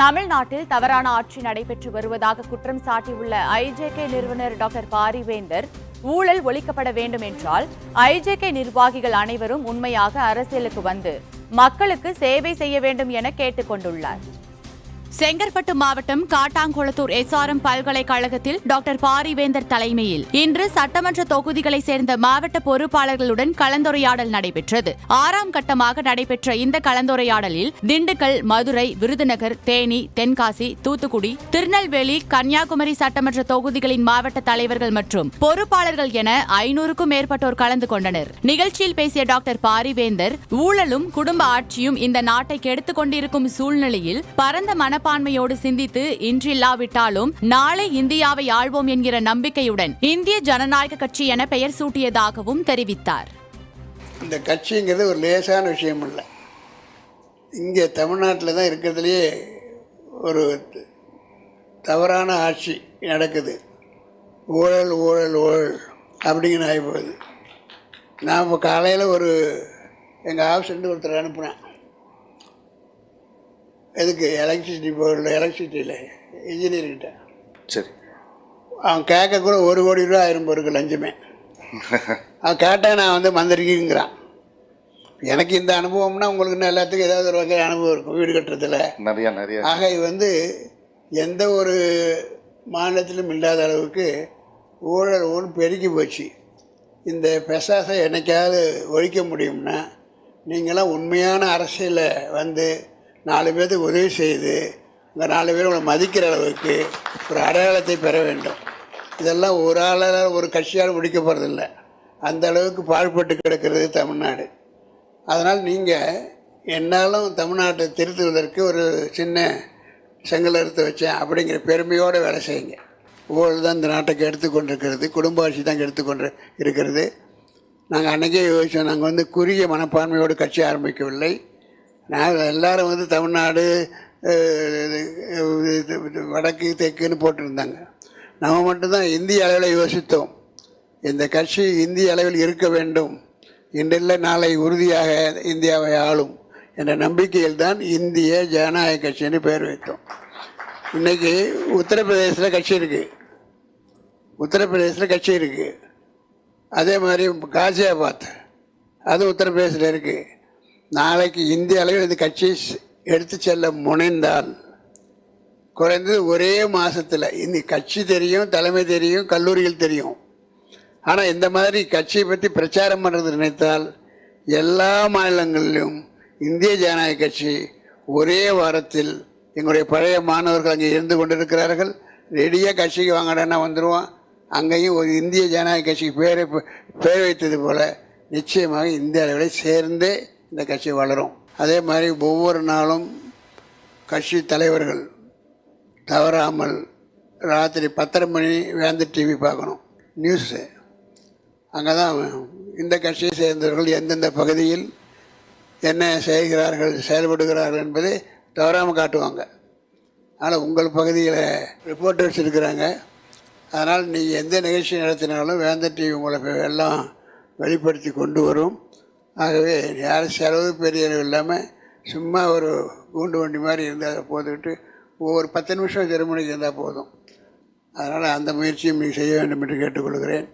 தமிழ்நாட்டில் தவறான ஆட்சி நடைபெற்று வருவதாக குற்றம் சாட்டியுள்ள ஐஜேகே நிறுவனர் டாக்டர் பாரிவேந்தர் ஊழல் ஒழிக்கப்பட வேண்டும் என்றால் ஐஜேகே நிர்வாகிகள் அனைவரும் உண்மையாக அரசியலுக்கு வந்து மக்களுக்கு சேவை செய்ய வேண்டும் என கேட்டுக் கொண்டுள்ளார் செங்கற்பட்டு மாவட்டம் காட்டாங்குளத்தூர் எஸ்ஆர்எம் பல்கலைக்கழகத்தில் டாக்டர் பாரிவேந்தர் தலைமையில் இன்று சட்டமன்ற தொகுதிகளைச் சேர்ந்த மாவட்ட பொறுப்பாளர்களுடன் கலந்துரையாடல் நடைபெற்றது. ஆறாம் கட்டமாக நடைபெற்ற இந்த கலந்துரையாடலில் திண்டுக்கல் மதுரை விருதுநகர் தேனி தென்காசி தூத்துக்குடி திருநெல்வேலி கன்னியாகுமரி சட்டமன்ற தொகுதிகளின் மாவட்ட தலைவர்கள் மற்றும் பொறுப்பாளர்கள் என ஐநூறுக்கும் மேற்பட்டோர் கலந்து கொண்டனர். நிகழ்ச்சியில் பேசிய டாக்டர் பாரிவேந்தர் ஊழலும் குடும்ப ஆட்சியும் இந்த நாட்டை கெடுத்துக் கொண்டிருக்கும் சூழ்நிலையில் பரந்த மனப்பான்மையோடு சிந்தித்து இன்றில்லாவிட்டாலும் நாளை இந்தியாவை ஆள்வோம் என்கிற நம்பிக்கையுடன் இந்திய ஜனநாயக கட்சி என பெயர் சூட்டியதாகவும் தெரிவித்தார். இந்த கட்சிங்கிறது ஒரு லேசான விஷயம் இல்லை இங்கே தமிழ்நாட்டில் தான் இருக்கிறதுலையே ஒரு தவறான ஆட்சி நடக்குது. ஊழல் ஊழல் ஊழல் அப்படிங்கிற ஆகி போகுது. நான் இப்போ காலையில் ஒரு எங்கள் ஆஃபீஸ்லேருந்து ஒருத்தர் அனுப்புனேன். எதுக்கு எலக்ட்ரிசிட்டி போர்டில் எலக்ட்ரிசிட்டியில் இன்ஜினியர்கிட்ட சரி. அவன் கேட்க கூட ஒரு கோடி ரூபா ஆயிரம் போருக்கு லஞ்சமே. அவன் கேட்டேன் நான் வந்து மந்திரிக்குங்கிறான். எனக்கு இந்த அனுபவம்னா உங்களுக்கு எல்லாத்துக்கும் ஏதாவது ஒரு வகை அனுபவம் இருக்கும் வீடு கட்டுறதுல. நிறைய நிறைய. ஆக இது வந்து எந்த ஒரு மாநிலத்திலும் இல்லாத அளவுக்கு ஊழல் ஊழல் பெருகி போச்சு. இந்த பெசாசை என்னைக்காவது ஒழிக்க முடியும்னா நீங்களாம் உண்மையான அரசியலில் வந்து நாலு பேர்த்துக்கு உதவி செய்து இந்த நாலு பேர் உங்களை மதிக்கிற அளவுக்கு ஒரு அடையாளத்தை பெற வேண்டும். இதெல்லாம் ஒரு ஆளால் ஒரு கட்சியால் முடிக்க போகிறதில்ல அந்த அளவுக்கு பாழ்பட்டு கிடக்கிறது தமிழ்நாடு. அதனால் நீங்கள் என்னாலும் தமிழ்நாட்டை திருத்துவதற்கு ஒரு சின்ன செங்கல் எடுத்து வச்சேன் அப்படிங்கிற பெருமையோடு வேலை செய்யுங்க. ஊழல் தான் இந்த நாட்டுக்கு எடுத்துக்கொண்டிருக்கிறது குடும்ப ஆட்சி தான் எடுத்துக்கொண்டு இருக்கிறது. நாங்கள் அன்றைக்கே யோசித்தோம் நாங்கள் வந்து குறுகிய மனப்பான்மையோடு கட்சி ஆரம்பிக்கவில்லை. நாங்கள் எல்லாரும் வந்து தமிழ்நாடு இது, வடக்கு தெற்குன்னு போட்டிருந்தாங்க. நம்ம மட்டும்தான் இந்திய அளவில் யோசித்தோம். இந்த கட்சி இந்திய அளவில் இருக்க வேண்டும். இன்றில்லை நாளை உறுதியாக இந்தியாவை ஆளும் என்ற நம்பிக்கையில் தான் இந்திய ஜனநாயக கட்சின்னு பெயர் வைத்தோம். இன்னைக்கு உத்தரப்பிரதேசத்தில் கட்சி இருக்குது உத்தரப்பிரதேசத்தில் கட்சி இருக்குது அதே மாதிரி காசியாபாத் அது உத்தரப்பிரதேசத்தில் இருக்குது நாளைக்கு இந்திய அளவில் இந்த கட்சி எடுத்து செல்ல முனைந்தால் குறைந்தது ஒரே மாதத்தில் இந்த கட்சி தெரியும் தலைமை தெரியும் கல்லூரிகள் தெரியும். ஆனால் இந்த மாதிரி கட்சியை பற்றி பிரச்சாரம் பண்ணுறது நினைத்தால் எல்லா மாநிலங்களிலும் இந்திய ஜனநாயக கட்சி ஒரே வாரத்தில் எங்களுடைய பழைய மாணவர்கள் அங்கே இருந்து கொண்டிருக்கிறார்கள். ரெடியாக கட்சிக்கு வாங்கடன்னா வந்துடுவோம் அங்கேயும் ஒரு இந்திய ஜனநாயக கட்சிக்கு பேரை பேர் வைத்தது போல் நிச்சயமாக இந்திய அளவில் சேர்ந்தே இந்த கட்சி வளரும். அதே மாதிரி ஒவ்வொரு நாளும் கட்சி தலைவர்கள் தவறாமல் ராத்திரி பத்தரை மணி வேந்த டிவி பார்க்கணும். நியூஸு. அங்கே தான் இந்த கட்சியை சேர்ந்தவர்கள் எந்தெந்த பகுதியில் என்ன செய்கிறார்கள் செயல்படுகிறார்கள் என்பதை தவறாமல் காட்டுவாங்க. ஆனால் உங்கள் பகுதியில் ரிப்போர்ட்டர்ஸ் இருக்கிறாங்க. அதனால் நீங்கள் எந்த நிகழ்ச்சி நடத்தினாலும் வேந்த டிவி உங்களை எல்லாம் வெளிப்படுத்தி கொண்டு வரும். ஆகவே யாரும் செலவு பெரிய அளவு இல்லாமல் சும்மா ஒரு கூண்டு வண்டி மாதிரி இருந்தால் அதை போட்டுக்கிட்டு ஒவ்வொரு பத்து நிமிஷம் ஜெர்மனிக்கு இருந்தால் போதும். அதனால் அந்த முயற்சியும் நீங்கள் செய்ய வேண்டும் என்று கேட்டுக்கொள்கிறேன்.